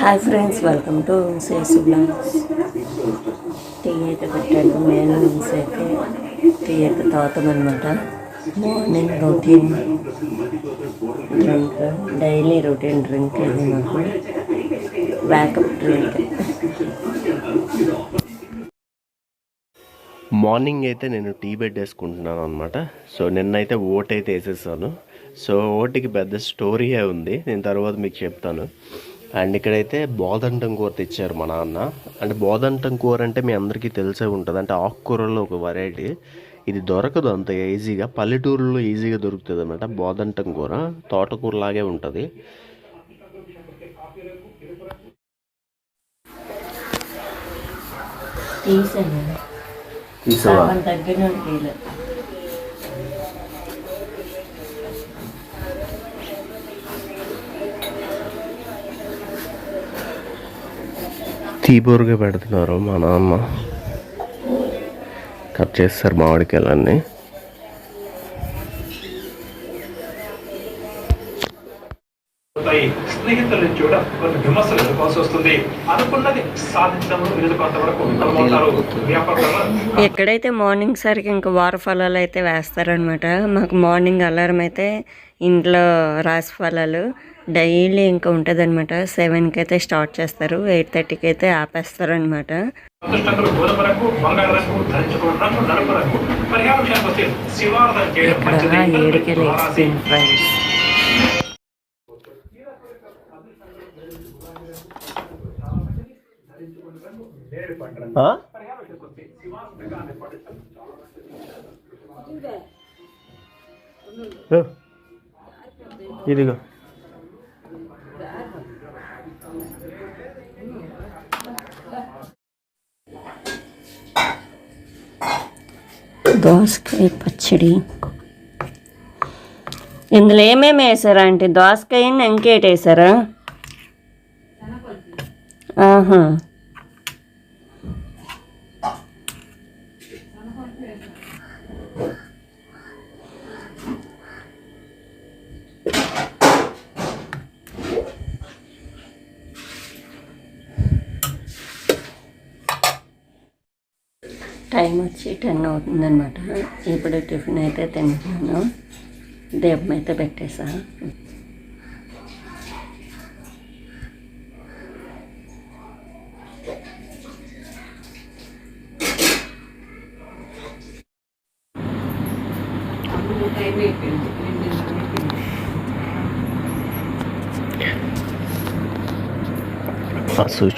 Hi friends welcome to Sesu blogs tea అయితే పెట్టాడు నేను అయితే టీ అయితే తాగుతామన్నమాట. Morning routine drink daily routine drink ఇది మాకు. బ్యాకప్ డ్రింక్ మార్నింగ్ అయితే నేను టీ బెడ్ వేసుకుంటున్నాను అనమాట సో నిన్నైతే ఓట్ అయితే వేసేసాను. సో ఓటుకి పెద్ద స్టోరీయే ఉంది. నేను తర్వాత మీకు చెప్తాను. అండ్ ఇక్కడైతే బోదంటం కూర తెచ్చారు మా నాన్న. అంటే బోదంటం కూర అంటే మీ అందరికీ తెలిసే ఉంటుంది. అంటే ఆకుకూరలో ఒక వెరైటీ ఇది దొరకదు అంత ఈజీగా పల్లెటూరులో ఈజీగా దొరుకుతుంది అనమాట బోదంటం కూర తోటకూర లాగే ఉంటుంది తీసాను తీసావా తీబోరుగా పెడుతున్నారు మా నాన్న. కట్ చేస్తారు మామిడికాయలన్నీ. స్నేహితుల నుంచి కూడా కొన్ని విమర్శలు ఎదుర్కోవాల్సి వస్తుంది. అనుకున్నది సాధించడంలో వీళ్ళు కొంతవరకు విఫలమవుతారు. వ్యాపారంలో ఎక్కడైతే మార్నింగ్ సరికి ఇంకా వారఫలాలు అయితే వేస్తారనమాట మాకు మార్నింగ్ అలారం అయితే ఇంట్లో రాసి ఫలాలు. డైలీ ఇంకా ఉంటుంది అనమాట సెవెన్కి అయితే స్టార్ట్ చేస్తారు. ఎయిట్ థర్టీకి అయితే రంగు బంగారు రంగు దోసకాయ పచ్చడి. ఇందులో ఏమేమి వేసారా అంటే దోసకాయ ఇంకేటి వేసారా? ఆహా. టైం వచ్చి టెన్ అవుతుందన్నమాట. ఇప్పుడు టిఫిన్ అయితే తింటున్నాను. దీపం అయితే పెట్టేసా.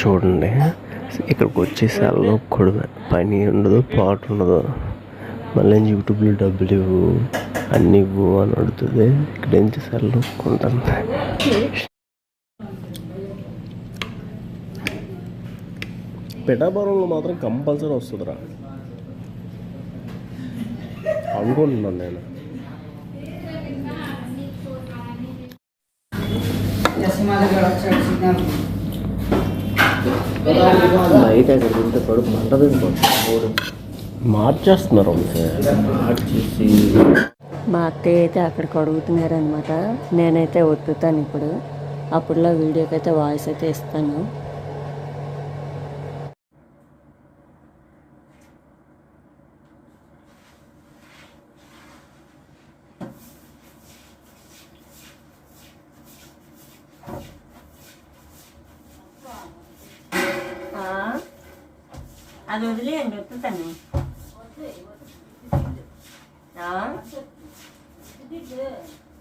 చూడండి. ఇక్కడికి వచ్చి సెల్లో కూడా పని ఉండదు పాటు ఉండదు. మళ్ళీ యూట్యూబ్లో డబ్బులు ఇవ్వు అన్ని ఇవ్వు అని అడుగుతుంది. ఇక్కడ ఏం చేశారు నొక్కుంటాను పిఠాపురంలో మాత్రం కంపల్సరీ వస్తుందిరా. అనుకుంటున్నాను నేను. బయట అక్కడ ఉంటే కడుపు మంటది మార్చేస్తున్నారు మార్చేసి. మా అత్తయ్య అయితే అక్కడికి అడుగుతున్నారు అనమాట నేనైతే ఒత్తుతాను ఇప్పుడు. అప్పుడులో వీడియోకి అయితే వాయిస్ అయితే ఇస్తాను. అది వదిలేయండి ఒత్తుతాను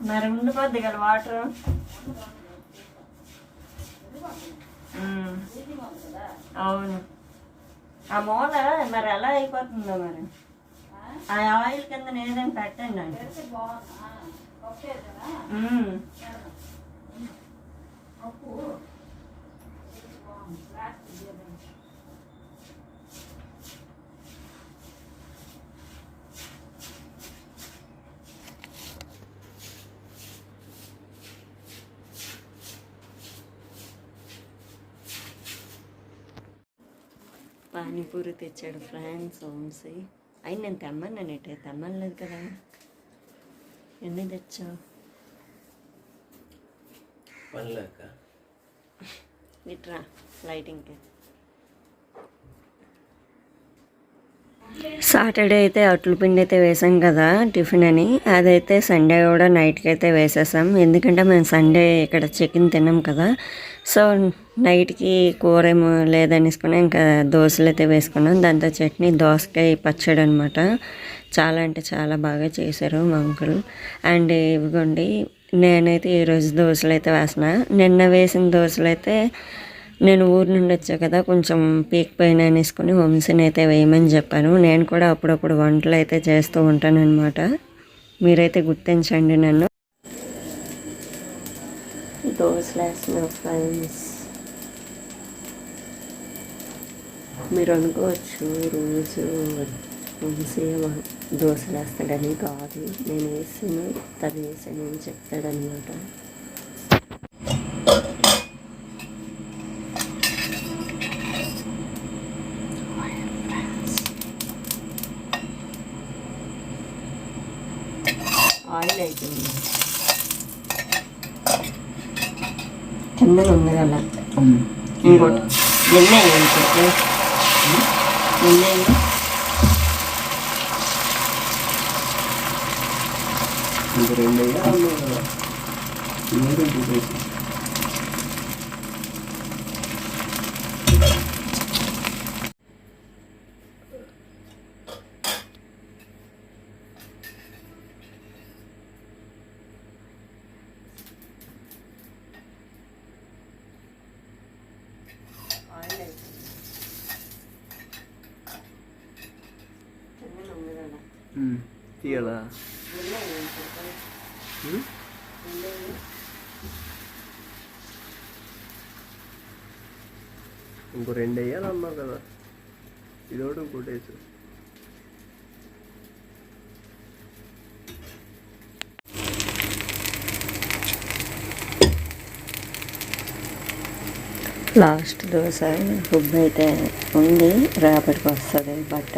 మరి ఉండిపోద్ది కదా వాటర్ అవును ఆ మూల మరి ఎలా అయిపోతుందో మరి ఆ ఆయిల్ కింద ఏదైనా పెట్టండి అండి ఉమ్. పానీపూరి తెచ్చాడు ఫ్రాన్స్ వంశీ అయి నేను తెమ్మన్నాను ఎటే తెమ్మలేదు కదా. ఎన్ని తెచ్చావు? ఇట్రా లైటింగ్కి. సాటర్డే అయితే అట్ల పిండి అయితే వేసాం కదా టిఫిన్ అని. అదైతే సండే కూడా నైట్కి అయితే వేసేసాం. ఎందుకంటే మేము సండే ఇక్కడ చికెన్ తిన్నాం కదా. సో నైట్కి కూర ఏమో లేదనేసుకుని ఇంకా దోశలు అయితే వేసుకున్నాం. దాంతో చట్నీ దోసకాయ పచ్చడి అనమాట చాలా అంటే చాలా బాగా చేశారు మా అంకుల్. అండ్ ఇవిగోండి నేనైతే ఈరోజు దోశలు అయితే వేసిన నిన్న వేసిన దోశలు అయితే నేను ఊరు నుండి వచ్చా కదా కొంచెం పీక్ పైన అనేసుకుని వంశీని అయితే వేయమని చెప్పాను. నేను కూడా అప్పుడప్పుడు వంటలు అయితే చేస్తూ ఉంటాను అనమాట మీరైతే గుర్తించండి నన్ను. దోశలు వేసిన ఫ్రెండ్స్. మీరు అనుకోవచ్చు రోజు వంశీ దోశలు వేస్తాడని కాదు. నేను వేసాను తను వేసాను అని చెప్తాడనమాట ఆయిల్ అయిపోయింది కింద ఉంది కదా? ఇంకోటి ఎన్ని అయ్యాయి చెప్పు ముందేమో ఇంక రెండు వేయాలి మూడు చూసేసి ఆయిల్ అయిపోయింది కింద ఉంది కదా తీయాలా? ఇంకో రెండు వేయాలి అన్నావు కదా. ఇది ఒకటి ఇంకోటి వేసు లాస్ట్ దోశ రుబ్బు అయితే ఉంది రేపటికి వస్తుంది బట్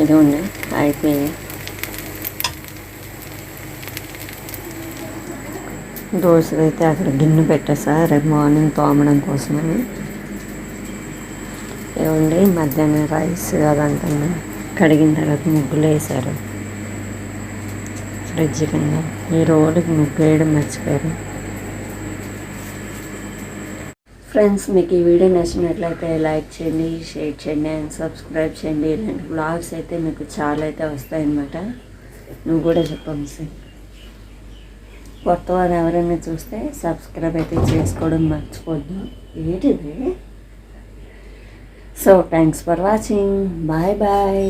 ఇదిగోండి ఉంది దోశలు అయితే అక్కడ గిన్నె పెట్టేసా రేపు మార్నింగ్ తోమడం కోసమని. ఏమండి మధ్యాహ్నం రైస్ అదంతా కడిగిన తర్వాత ముగ్గులు వేసారు ఫ్రిడ్జ్ కింద. ఈ రోడ్డుకి ముగ్గు వేయడం మర్చిపోయారు ఫ్రెండ్స్ మీకు ఈ వీడియో నచ్చినట్లయితే లైక్ చేయండి షేర్ చేయండి అండ్ సబ్స్క్రైబ్ చేయండి. ఇలాంటి బ్లాగ్స్ అయితే మీకు చాలా అయితే వస్తాయన్నమాట. నువ్వు కూడా చెప్పాము సార్ కొత్త వారు ఎవరైనా చూస్తే సబ్స్క్రైబ్ అయితే చేసుకోవడం మర్చిపోద్దు. ఏంటిది? So thanks for watching bye bye